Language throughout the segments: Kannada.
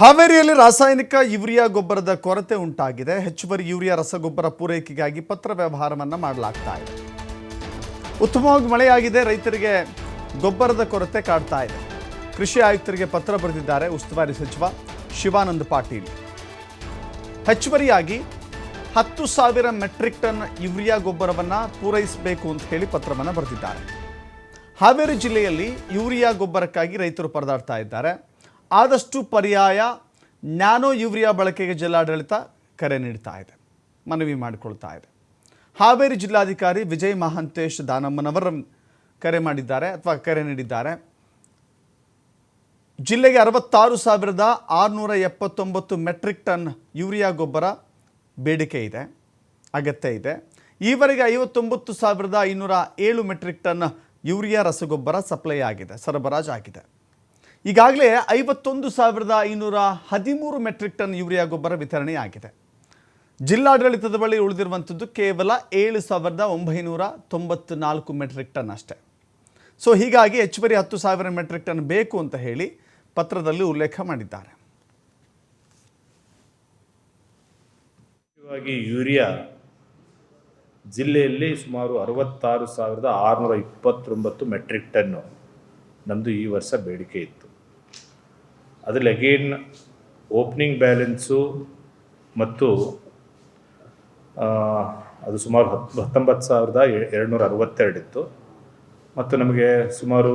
ಹಾವೇರಿಯಲ್ಲಿ ರಾಸಾಯನಿಕ ಯೂರಿಯಾ ಗೊಬ್ಬರದ ಕೊರತೆ ಉಂಟಾಗಿದೆ. ಹೆಚ್ಚುವರಿ ಯೂರಿಯಾ ರಸಗೊಬ್ಬರ ಪೂರೈಕೆಗಾಗಿ ಪತ್ರ ವ್ಯವಹಾರವನ್ನು ಮಾಡಲಾಗ್ತಾ ಇದೆ. ಉತ್ತಮವಾಗಿ ಮಳೆಯಾಗಿದೆ, ರೈತರಿಗೆ ಗೊಬ್ಬರದ ಕೊರತೆ ಕಾಡ್ತಾ ಇದೆ. ಕೃಷಿ ಆಯುಕ್ತರಿಗೆ ಪತ್ರ ಬರೆದಿದ್ದಾರೆ ಉಸ್ತುವಾರಿ ಸಚಿವ ಶಿವಾನಂದ ಪಾಟೀಲ್. ಹೆಚ್ಚುವರಿಯಾಗಿ ಹತ್ತು ಸಾವಿರ ಮೆಟ್ರಿಕ್ ಟನ್ ಯೂರಿಯಾ ಗೊಬ್ಬರವನ್ನು ಪೂರೈಸಬೇಕು ಅಂತ ಹೇಳಿ ಪತ್ರವನ್ನು ಬರೆದಿದ್ದಾರೆ. ಹಾವೇರಿ ಜಿಲ್ಲೆಯಲ್ಲಿ ಯೂರಿಯಾ ಗೊಬ್ಬರಕ್ಕಾಗಿ ರೈತರು ಪರದಾಡ್ತಾ ಇದ್ದಾರೆ. ಆದಷ್ಟು ಪರ್ಯಾಯ ನ್ಯಾನೋ ಯೂರಿಯಾ ಬಳಕೆಗೆ ಜಿಲ್ಲಾಡಳಿತ ಕರೆ ನೀಡ್ತಾ ಇದೆ, ಮನವಿ ಮಾಡಿಕೊಳ್ತಾ ಇದೆ. ಹಾವೇರಿ ಜಿಲ್ಲಾಧಿಕಾರಿ ವಿಜಯ್ ಮಹಾಂತೇಶ್ ದಾನಮ್ಮನವರ ಕರೆ ಮಾಡಿದ್ದಾರೆ, ಅಥವಾ ಕರೆ ನೀಡಿದ್ದಾರೆ. ಜಿಲ್ಲೆಗೆ ಅರವತ್ತಾರು ಸಾವಿರದ ಆರುನೂರ ಎಪ್ಪತ್ತೊಂಬತ್ತು ಮೆಟ್ರಿಕ್ ಟನ್ ಯೂರಿಯಾ ಗೊಬ್ಬರ ಬೇಡಿಕೆ ಇದೆ, ಅಗತ್ಯ ಇದೆ. ಈವರೆಗೆ ಐವತ್ತೊಂಬತ್ತು ಸಾವಿರದ ಐನೂರ ಏಳು ಮೆಟ್ರಿಕ್ ಟನ್ ಯೂರಿಯಾ ರಸಗೊಬ್ಬರ ಸಪ್ಲೈ ಆಗಿದೆ ಸರಬರಾಜು ಆಗಿದೆ ಈಗಾಗಲೇ ಐವತ್ತೊಂದು ಸಾವಿರದ ಐನೂರ ಹದಿಮೂರು ಮೆಟ್ರಿಕ್ ಟನ್ ಯೂರಿಯಾ ಗೊಬ್ಬರ ವಿತರಣೆಯಾಗಿದೆ ಜಿಲ್ಲಾಡಳಿತದ ಬಳಿ ಉಳಿದಿರುವಂಥದ್ದು ಕೇವಲ ಏಳು ಸಾವಿರದ ಒಂಬೈನೂರ ತೊಂಬತ್ತು ನಾಲ್ಕು ಮೆಟ್ರಿಕ್ ಟನ್ ಅಷ್ಟೇ. ಸೊ ಹೀಗಾಗಿ ಹೆಚ್ಚುವರಿ ಹತ್ತು ಸಾವಿರ ಮೆಟ್ರಿಕ್ ಟನ್ ಬೇಕು ಅಂತ ಹೇಳಿ ಪತ್ರದಲ್ಲಿ ಉಲ್ಲೇಖ ಮಾಡಿದ್ದಾರೆ. ಯೂರಿಯಾ ಜಿಲ್ಲೆಯಲ್ಲಿ ಸುಮಾರು ಅರವತ್ತಾರು ಸಾವಿರದ ಆರುನೂರ ಇಪ್ಪತ್ತೊಂಬತ್ತು ಮೆಟ್ರಿಕ್ ಟನ್ನು ನಮ್ಮದು ಈ ವರ್ಷ ಬೇಡಿಕೆ ಇತ್ತು. ಅದರಲ್ಲಿ ಅಗೇನ್ ಓಪನಿಂಗ್ ಬ್ಯಾಲೆನ್ಸು ಮತ್ತು ಅದು ಸುಮಾರು ಹತ್ತು ಹತ್ತೊಂಬತ್ತು ಸಾವಿರದ ಎರಡುನೂರ ಅರವತ್ತೆರಡು ಇತ್ತು. ಮತ್ತು ನಮಗೆ ಸುಮಾರು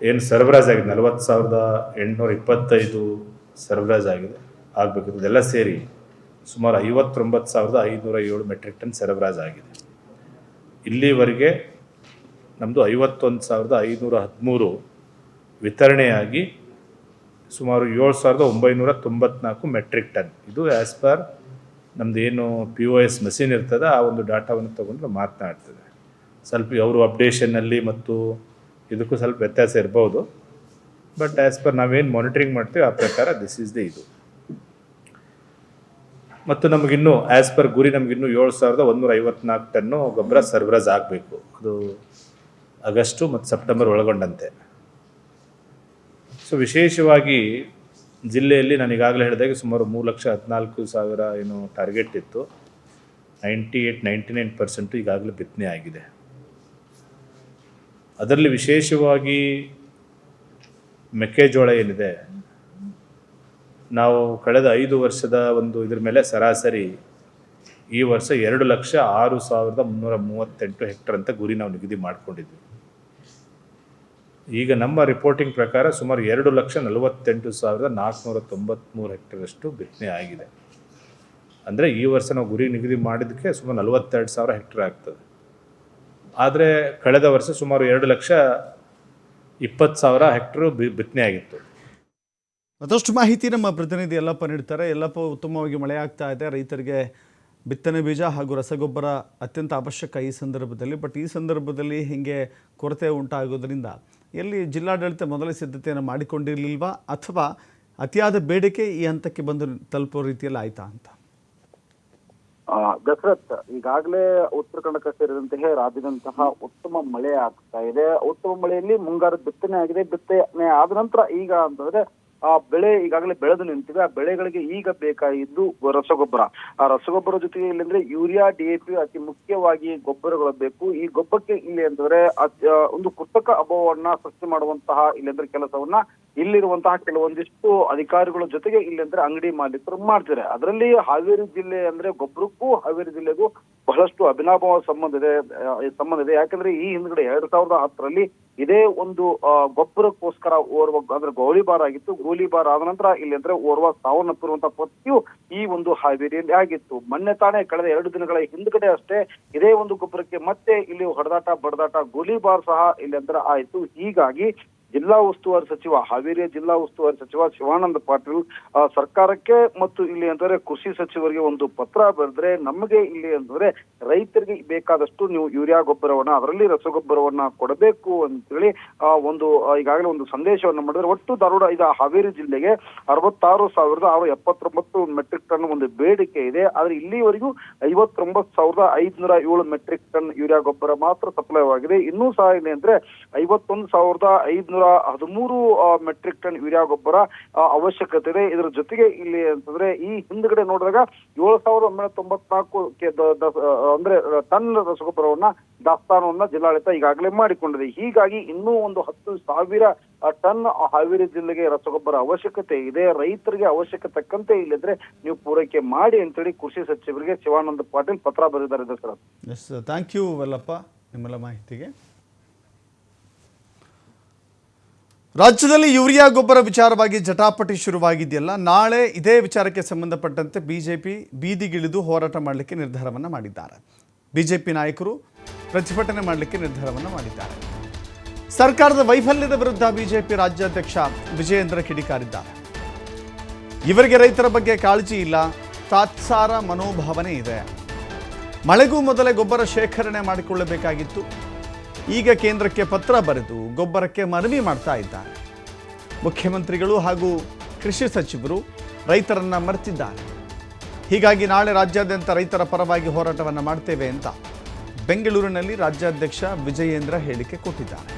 ಏನು ಸರಬರಾಜು ಆಗಿದೆ, ನಲವತ್ತು ಸಾವಿರದ ಎಂಟುನೂರ ಇಪ್ಪತ್ತೈದು ಸರಬರಾಜು ಆಗಿದೆ ಆಗಬೇಕಿತ್ತು ಇದೆಲ್ಲ ಸೇರಿ ಸುಮಾರು ಐವತ್ತೊಂಬತ್ತು ಸಾವಿರದ ಐನೂರ ಏಳು ಮೆಟ್ರಿಕ್ ಟನ್ ಸರಬರಾಜ್ ಆಗಿದೆ. ಇಲ್ಲಿವರೆಗೆ ನಮ್ಮದು ಐವತ್ತೊಂದು ಸಾವಿರದ ಐನೂರ ಹದಿಮೂರು ವಿತರಣೆಯಾಗಿ ಸುಮಾರು ಏಳು ಸಾವಿರದ ಒಂಬೈನೂರ ತೊಂಬತ್ನಾಲ್ಕು ಮೆಟ್ರಿಕ್ ಟನ್. ಇದು ಆ್ಯಸ್ ಪರ್ ನಮ್ಮದು ಏನು ಪಿ ಒ ಎಸ್ ಮೆಷಿನ್ ಇರ್ತದೆ, ಆ ಒಂದು ಡಾಟಾವನ್ನು ತೊಗೊಂಡು ಮಾತನಾಡ್ತದೆ. ಸ್ವಲ್ಪ ಅವರು ಅಪ್ಡೇಷನ್ನಲ್ಲಿ ಮತ್ತು ಇದಕ್ಕೂ ಸ್ವಲ್ಪ ವ್ಯತ್ಯಾಸ ಇರ್ಬೋದು. ಬಟ್ ಆ್ಯಸ್ ಪರ್ ನಾವೇನು ಮಾನಿಟ್ರಿಂಗ್ ಮಾಡ್ತೀವಿ ಆ ಪ್ರಕಾರ ದಿಸ್ ಈಸ್ ದಿ ಇದು. ಮತ್ತು ನಮಗಿನ್ನೂ ಆ್ಯಸ್ ಪರ್ ಗುರಿ ನಮಗಿನ್ನೂ ಏಳು ಸಾವಿರದ ಒಂದೂರ ಐವತ್ನಾಲ್ಕು ಟನ್ನು ಗೊಬ್ಬರ ಸರ್ವರಾಜ್ ಆಗಬೇಕು. ಅದು ಆಗಸ್ಟು ಮತ್ತು ಸೆಪ್ಟೆಂಬರ್ ಒಳಗೊಂಡಂತೆ. ಸೊ ವಿಶೇಷವಾಗಿ ಜಿಲ್ಲೆಯಲ್ಲಿ ನಾನು ಈಗಾಗಲೇ ಹೇಳಿದಾಗೆ ಸುಮಾರು ಮೂರು ಲಕ್ಷ ಹದಿನಾಲ್ಕು ಸಾವಿರ ಏನು ಟಾರ್ಗೆಟ್ ಇತ್ತು. Ninety eight ninety nine percent ಈಗಾಗಲೇ ಬಿತ್ತನೆ ಆಗಿದೆ. ಅದರಲ್ಲಿ ವಿಶೇಷವಾಗಿ ಮೆಕ್ಕೆಜೋಳ ಏನಿದೆ, ನಾವು ಕಳೆದ ಐದು ವರ್ಷದ ಒಂದು ಇದ್ರ ಮೇಲೆ ಸರಾಸರಿ ಈ ವರ್ಷ ಎರಡು ಲಕ್ಷ ಆರು ಸಾವಿರದ ಮುನ್ನೂರ ಮೂವತ್ತೆಂಟು ಹೆಕ್ಟರ್ ಅಂತ ಗುರಿ ನಾವು ನಿಗದಿ ಮಾಡಿಕೊಂಡಿದ್ವಿ. ಈಗ ನಮ್ಮ ರಿಪೋರ್ಟಿಂಗ್ ಪ್ರಕಾರ ಸುಮಾರು ಎರಡು ಲಕ್ಷ ನಲವತ್ತೆಂಟು ಸಾವಿರದ ನಾಲ್ಕುನೂರ ತೊಂಬತ್ತ್ಮೂರು ಹೆಕ್ಟರಷ್ಟು ಬಿತ್ತನೆ ಆಗಿದೆ. ಅಂದರೆ ಈ ವರ್ಷ ನಾವು ಗುರಿ ನಿಗದಿ ಮಾಡಿದ್ದಕ್ಕೆ ಸುಮಾರು ನಲವತ್ತೆರಡು ಸಾವಿರ ಹೆಕ್ಟರ್ ಆಗ್ತದೆ. ಆದರೆ ಕಳೆದ ವರ್ಷ ಸುಮಾರು ಎರಡು ಲಕ್ಷ ಇಪ್ಪತ್ತು ಸಾವಿರ ಹೆಕ್ಟರು ಬಿತ್ತನೆ ಆಗಿತ್ತು. ಮತ್ತಷ್ಟು ಮಾಹಿತಿ ನಮ್ಮ ಪ್ರತಿನಿಧಿ ಎಲ್ಲಪ್ಪ ನೀಡ್ತಾರೆ. ಎಲ್ಲಪ್ಪ ಉತ್ತಮವಾಗಿ ಮಳೆ ಆಗ್ತಾ ಇದೆ. ರೈತರಿಗೆ ಬಿತ್ತನೆ ಬೀಜ ಹಾಗೂ ರಸಗೊಬ್ಬರ ಅತ್ಯಂತ ಅವಶ್ಯಕ ಈ ಸಂದರ್ಭದಲ್ಲಿ. ಬಟ್ ಈ ಸಂದರ್ಭದಲ್ಲಿ ಹೀಗೆ ಕೊರತೆ ಉಂಟಾಗೋದ್ರಿಂದ ಎಲ್ಲಿ ಜಿಲ್ಲಾಡಳಿತ ಮೊದಲೇ ಸಿದ್ಧತೆಯನ್ನು ಮಾಡಿಕೊಂಡಿರಲಿಲ್ವಾ ಅಥವಾ ಅತಿಯಾದ ಬೇಡಿಕೆ ಈ ಹಂತಕ್ಕೆ ಬಂದು ತಲುಪೋ ರೀತಿಯಲ್ಲಿ ಆಯ್ತಾ ಅಂತ? ದಶರಥ್ ಈಗಾಗಲೇ ಉತ್ತರ ಕನ್ನಡ ಸೇರಿದಂತೆ ರಾಜ್ಯದಂತಹ ಉತ್ತಮ ಮಳೆ ಆಗ್ತಾ ಇದೆ. ಉತ್ತಮ ಮಳೆಯಲ್ಲಿ ಮುಂಗಾರು ಬಿತ್ತನೆ ಆಗಿದೆ. ಬಿತ್ತನೆ ಆದ ನಂತರ ಈಗ ಅಂತಂದ್ರೆ ಆ ಬೆಳೆ ಈಗಾಗಲೇ ಬೆಳೆದು ನಿಂತಿವೆ. ಆ ಬೆಳೆಗಳಿಗೆ ಈಗ ಬೇಕಾಗಿದ್ದು ರಸಗೊಬ್ಬರ. ಆ ರಸಗೊಬ್ಬರ ಜೊತೆಗೆ ಇಲ್ಲಂದ್ರೆ ಯೂರಿಯಾ ಡಿಎಪಿ ಅತಿ ಮುಖ್ಯವಾಗಿ ಗೊಬ್ಬರಗಳು ಬೇಕು. ಈ ಗೊಬ್ಬರಕ್ಕೆ ಇಲ್ಲಿ ಅಂತಂದ್ರೆ ಒಂದು ಕೃತಕ ಅಭಾವವನ್ನ ಸೃಷ್ಟಿ ಮಾಡುವಂತಹ ಇಲ್ಲಂದ್ರೆ ಕೆಲಸವನ್ನ ಇಲ್ಲಿರುವಂತಹ ಕೆಲವೊಂದಿಷ್ಟು ಅಧಿಕಾರಿಗಳ ಜೊತೆಗೆ ಇಲ್ಲಿ ಅಂದ್ರೆ ಅಂಗಡಿ ಮಾಲೀಕರು ಮಾಡ್ತಾರೆ ಅದರಲ್ಲಿ ಹಾವೇರಿ ಜಿಲ್ಲೆ ಅಂದ್ರೆ ಗೊಬ್ಬರಕ್ಕೂ ಹಾವೇರಿ ಜಿಲ್ಲೆಗೂ ಬಹಳಷ್ಟು ಅಭಿನಾಭಾವ ಸಂಬಂಧ ಇದೆ ಸಂಬಂಧ ಇದೆ. ಯಾಕಂದ್ರೆ ಈ ಹಿಂದ್ಗಡೆ ಎರಡ್ ಸಾವಿರದ ಹತ್ತರಲ್ಲಿ ಇದೇ ಒಂದು ಗೊಬ್ಬರಕ್ಕೋಸ್ಕರ ಓರ್ವ ಅಂದ್ರೆ ಗೋಲಿಬಾರ್ ಆಗಿತ್ತು. ಗೋಲಿಬಾರ್ ಆದ ನಂತರ ಇಲ್ಲಿ ಅಂದ್ರೆ ಓರ್ವ ಸಾವನ್ನಪ್ಪಿರುವಂತಹ ಪತ್ತಿಯು ಈ ಒಂದು ಹಾವೇರಿಯಲ್ಲಿ ಆಗಿತ್ತು. ಮೊನ್ನೆ ತಾನೇ ಕಳೆದ ಎರಡು ದಿನಗಳ ಹಿಂದ್ಗಡೆ ಅಷ್ಟೇ ಇದೇ ಒಂದು ಗೊಬ್ಬರಕ್ಕೆ ಮತ್ತೆ ಇಲ್ಲಿ ಹೊಡೆದಾಟ, ಬಡದಾಟ ಗೋಲಿಬಾರ್ ಸಹ ಇಲ್ಲಿ ಅಂದ್ರೆ ಆಯ್ತು. ಹೀಗಾಗಿ ಜಿಲ್ಲಾ ಉಸ್ತುವಾರಿ ಸಚಿವ ಹಾವೇರಿಯ ಜಿಲ್ಲಾ ಉಸ್ತುವಾರಿ ಸಚಿವ ಶಿವಾನಂದ ಪಾಟೀಲ್ ಸರ್ಕಾರಕ್ಕೆ ಮತ್ತು ಇಲ್ಲಿ ಅಂತಂದ್ರೆ ಕೃಷಿ ಸಚಿವರಿಗೆ ಒಂದು ಪತ್ರ ಬರೆದ್ರೆ ನಮಗೆ ಇಲ್ಲಿ ಅಂತಂದ್ರೆ ರೈತರಿಗೆ ಬೇಕಾದಷ್ಟು ನೀವು ಯೂರಿಯಾ ಗೊಬ್ಬರವನ್ನ ಅದರಲ್ಲಿ ರಸಗೊಬ್ಬರವನ್ನ ಕೊಡಬೇಕು ಅಂತೇಳಿ ಆ, ಒಂದು ಈಗಾಗಲೇ ಒಂದು ಸಂದೇಶವನ್ನು ಮಾಡಿದ್ರೆ. ಒಟ್ಟು ಧಾರವಾಡ ಇದು ಹಾವೇರಿ ಜಿಲ್ಲೆಗೆ ಅರವತ್ತಾರು ಸಾವಿರದ ಆರು ಎಪ್ಪತ್ತೊಂಬತ್ತು ಮೆಟ್ರಿಕ್ ಟನ್ ಒಂದು ಬೇಡಿಕೆ ಇದೆ. ಆದ್ರೆ ಇಲ್ಲಿವರೆಗೂ ಐವತ್ತೊಂಬತ್ತು ಸಾವಿರದ ಐದುನೂರ ಏಳು ಮೆಟ್ರಿಕ್ ಟನ್ ಯೂರಿಯಾ ಗೊಬ್ಬರ ಮಾತ್ರ ಸಪ್ಲೈ ಆಗಿದೆ ಇನ್ನೂ ಸಹ ಇದೆ ಅಂದ್ರೆ ಐವತ್ತೊಂದು ಸಾವಿರದ ಐದುನೂರ ಐನೂರ ಹದಿಮೂರು ಮೆಟ್ರಿಕ್ ಟನ್ ಯೂರಿಯಾ ಗೊಬ್ಬರ ಅವಶ್ಯಕತೆ ಇದೆ. ಇದರ ಜೊತೆಗೆ ಇಲ್ಲಿ ಅಂತಂದ್ರೆ ಈ ಹಿಂದ್ಗಡೆ ನೋಡಿದಾಗ ಏಳು ಸಾವಿರದ ಒಂಬೈನೂರ ತೊಂಬತ್ನಾಲ್ಕು ಅಂದ್ರೆ ಟನ್ ರಸಗೊಬ್ಬರವನ್ನ ದಾಸ್ತಾನವನ್ನ ಜಿಲ್ಲಾಡಳಿತ ಈಗಾಗಲೇ ಮಾಡಿಕೊಂಡಿದೆ. ಹೀಗಾಗಿ ಇನ್ನೂ ಒಂದು ಹತ್ತು ಸಾವಿರ ಟನ್ ಹಾವೇರಿ ಜಿಲ್ಲೆಗೆ ರಸಗೊಬ್ಬರ ಅವಶ್ಯಕತೆ ಇದೆ. ರೈತರಿಗೆ ಅವಶ್ಯಕತೆ ತಕ್ಕಂತೆ ಇಲ್ಲಿದ್ರೆ ನೀವು ಪೂರೈಕೆ ಮಾಡಿ ಅಂತೇಳಿ ಕೃಷಿ ಸಚಿವರಿಗೆ ಶಿವಾನಂದ ಪಾಟೀಲ್ ಪತ್ರ ಬರೆದಿದ್ದಾರೆ ಸರ್ ಥ್ಯಾಂಕ್ ಯು ವಲ್ಲಪ್ಪ ನಿಮ್ಮೆಲ್ಲ ಮಾಹಿತಿಗೆ. ರಾಜ್ಯದಲ್ಲಿ ಯೂರಿಯಾ ಗೊಬ್ಬರ ವಿಚಾರವಾಗಿ ಜಟಾಪಟಿ ಶುರುವಾಗಿದೆಯಲ್ಲ, ನಾಳೆ ಇದೇ ವಿಚಾರಕ್ಕೆ ಸಂಬಂಧಪಟ್ಟಂತೆ ಬಿಜೆಪಿ ಬೀದಿಗಿಳಿದು ಹೋರಾಟ ಮಾಡಲಿಕ್ಕೆ ನಿರ್ಧಾರವನ್ನು ಮಾಡಿದ್ದಾರೆ. ಬಿಜೆಪಿ ನಾಯಕರು ಪ್ರತಿಭಟನೆ ಮಾಡಲಿಕ್ಕೆ ನಿರ್ಧಾರವನ್ನು ಮಾಡಿದ್ದಾರೆ. ಸರ್ಕಾರದ ವೈಫಲ್ಯದ ವಿರುದ್ಧ ಬಿಜೆಪಿ ರಾಜ್ಯಾಧ್ಯಕ್ಷ ವಿಜಯೇಂದ್ರ ಕಿಡಿಕಾರಿದ್ದಾರೆ. ಇವರಿಗೆ ರೈತರ ಬಗ್ಗೆ ಕಾಳಜಿ ಇಲ್ಲ, ತಾತ್ಸಾರ ಮನೋಭಾವನೆ ಇದೆ. ಮಳೆಗೂ ಮೊದಲೇ ಗೊಬ್ಬರ ಶೇಖರಣೆ ಮಾಡಿಕೊಳ್ಳಬೇಕಾಗಿತ್ತು. ಈಗ ಕೇಂದ್ರಕ್ಕೆ ಪತ್ರ ಬರೆದು ಗೊಬ್ಬರಕ್ಕೆ ಮನವಿ ಮಾಡ್ತಾ ಇದ್ದಾರೆ. ಮುಖ್ಯಮಂತ್ರಿಗಳು ಹಾಗೂ ಕೃಷಿ ಸಚಿವರು ರೈತರನ್ನ ಮರೆತಿದ್ದಾರೆ. ಹೀಗಾಗಿ ನಾಳೆ ರಾಜ್ಯಾದ್ಯಂತ ರೈತರ ಪರವಾಗಿ ಹೋರಾಟವನ್ನು ಮಾಡ್ತೇವೆ ಅಂತ ಬೆಂಗಳೂರಿನಲ್ಲಿ ರಾಜ್ಯಾಧ್ಯಕ್ಷ ವಿಜಯೇಂದ್ರ ಹೇಳಿಕೆ ಕೊಟ್ಟಿದ್ದಾರೆ.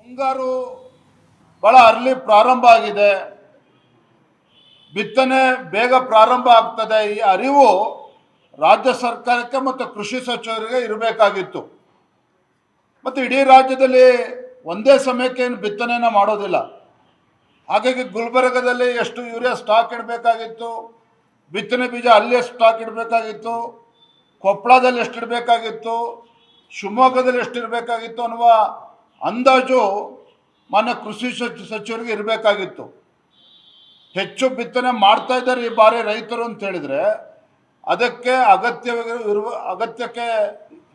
ಮುಂಗಾರು ಬಹಳ ಅರ್ಲಿ ಪ್ರಾರಂಭ ಆಗಿದೆ. ಬಿತ್ತನೆ ಬೇಗ ಪ್ರಾರಂಭ ಆಗ್ತದೆ. ಈ ಅರಿವು ರಾಜ್ಯ ಸರ್ಕಾರಕ್ಕೆ ಮತ್ತು ಕೃಷಿ ಸಚಿವರಿಗೆ ಇರಬೇಕಾಗಿತ್ತು. ಮತ್ತು ಇಡೀ ರಾಜ್ಯದಲ್ಲಿ ಒಂದೇ ಸಮಯಕ್ಕೆ ಏನು ಬಿತ್ತನೆನ ಮಾಡೋದಿಲ್ಲ. ಹಾಗಾಗಿ ಗುಲ್ಬರ್ಗದಲ್ಲಿ ಎಷ್ಟು ಯೂರಿಯಾ ಸ್ಟಾಕ್ ಇಡಬೇಕಾಗಿತ್ತು, ಬಿತ್ತನೆ ಬೀಜ ಅಲ್ಲೇ ಸ್ಟಾಕ್ ಇಡಬೇಕಾಗಿತ್ತು ಕೊಪ್ಪಳದಲ್ಲಿ ಎಷ್ಟು ಇಡಬೇಕಾಗಿತ್ತು, ಶಿವಮೊಗ್ಗದಲ್ಲಿ ಎಷ್ಟು ಇರಬೇಕಾಗಿತ್ತು ಅನ್ನುವ ಅಂದಾಜು ಮಾನ್ಯ ಕೃಷಿ ಸಚಿ, ಸಚಿವರಿಗೆ ಇರಬೇಕಾಗಿತ್ತು. ಹೆಚ್ಚು ಬಿತ್ತನೆ ಮಾಡ್ತಾ ಇದ್ದಾರೆ ಈ ಬಾರಿ ರೈತರು ಅಂತ ಹೇಳಿದ್ರೆ ಅದಕ್ಕೆ ಅಗತ್ಯವಾಗಿ ಇರುವ ಅಗತ್ಯಕ್ಕೆ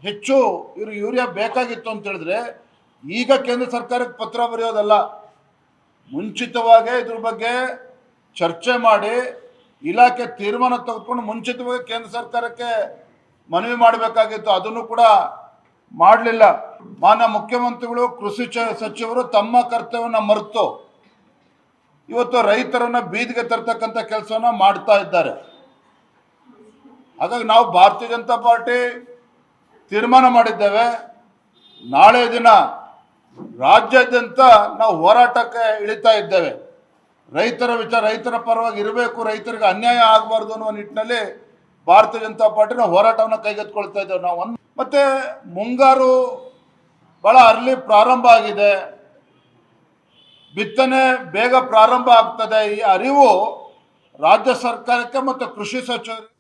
ಹೆಚ್ಚು ಇವರು ಯೂರಿಯಾ ಬೇಕಾಗಿತ್ತು ಅಂತ ಹೇಳಿದ್ರೆ ಈಗ ಕೇಂದ್ರ ಸರ್ಕಾರಕ್ಕೆ ಪತ್ರ ಬರೆಯೋದಲ್ಲ. ಮುಂಚಿತವಾಗೇ ಇದ್ರ ಬಗ್ಗೆ ಚರ್ಚೆ ಮಾಡಿ ಇಲಾಖೆ ತೀರ್ಮಾನ ತೆಗೆದುಕೊಂಡು ಮುಂಚಿತವಾಗಿ ಕೇಂದ್ರ ಸರ್ಕಾರಕ್ಕೆ ಮನವಿ ಮಾಡಬೇಕಾಗಿತ್ತು. ಅದನ್ನು ಕೂಡ ಮಾಡಲಿಲ್ಲ. ಮಾನ್ಯ ಮುಖ್ಯಮಂತ್ರಿಗಳು, ಕೃಷಿ ಸಚಿವರು ತಮ್ಮ ಕರ್ತವ್ಯವನ್ನು ಮರೆತು ಇವತ್ತು ರೈತರನ್ನ ಬೀದಿಗೆ ತರ್ತಕ್ಕಂಥ ಕೆಲಸವನ್ನ ಮಾಡ್ತಾ ಇದ್ದಾರೆ. ಹಾಗಾಗಿ ನಾವು ಭಾರತೀಯ ಜನತಾ ಪಾರ್ಟಿ ತೀರ್ಮಾನ ಮಾಡಿದ್ದೇವೆ. ನಾಳೆ ದಿನ ರಾಜ್ಯಾದ್ಯಂತ ನಾವು ಹೋರಾಟಕ್ಕೆ ಇಳಿತಾ ಇದ್ದೇವೆ. ರೈತರ ವಿಚಾರ, ರೈತರ ಪರವಾಗಿ ಇರಬೇಕು, ರೈತರಿಗೆ ಅನ್ಯಾಯ ಆಗಬಾರ್ದು ಅನ್ನುವ ನಿಟ್ಟಿನಲ್ಲಿ ಭಾರತೀಯ ಜನತಾ ಪಾರ್ಟಿ ನಾವು ಹೋರಾಟವನ್ನು ಕೈಗೆತ್ತಿಕೊಳ್ತಾ ಇದ್ದೇವೆ ನಾವು. ಒಂದು ಮತ್ತೆ ಮುಂಗಾರು ಬಹಳ ಅರ್ಲಿ ಪ್ರಾರಂಭ ಆಗಿದೆ. ಬಿತ್ತನೆ ಬೇಗ ಪ್ರಾರಂಭ ಆಗ್ತದೆ. ಈ ಅರಿವು ರಾಜ್ಯ ಸರ್ಕಾರಕ್ಕೆ ಮತ್ತು ಕೃಷಿ ಸಚಿವರಿಗೆ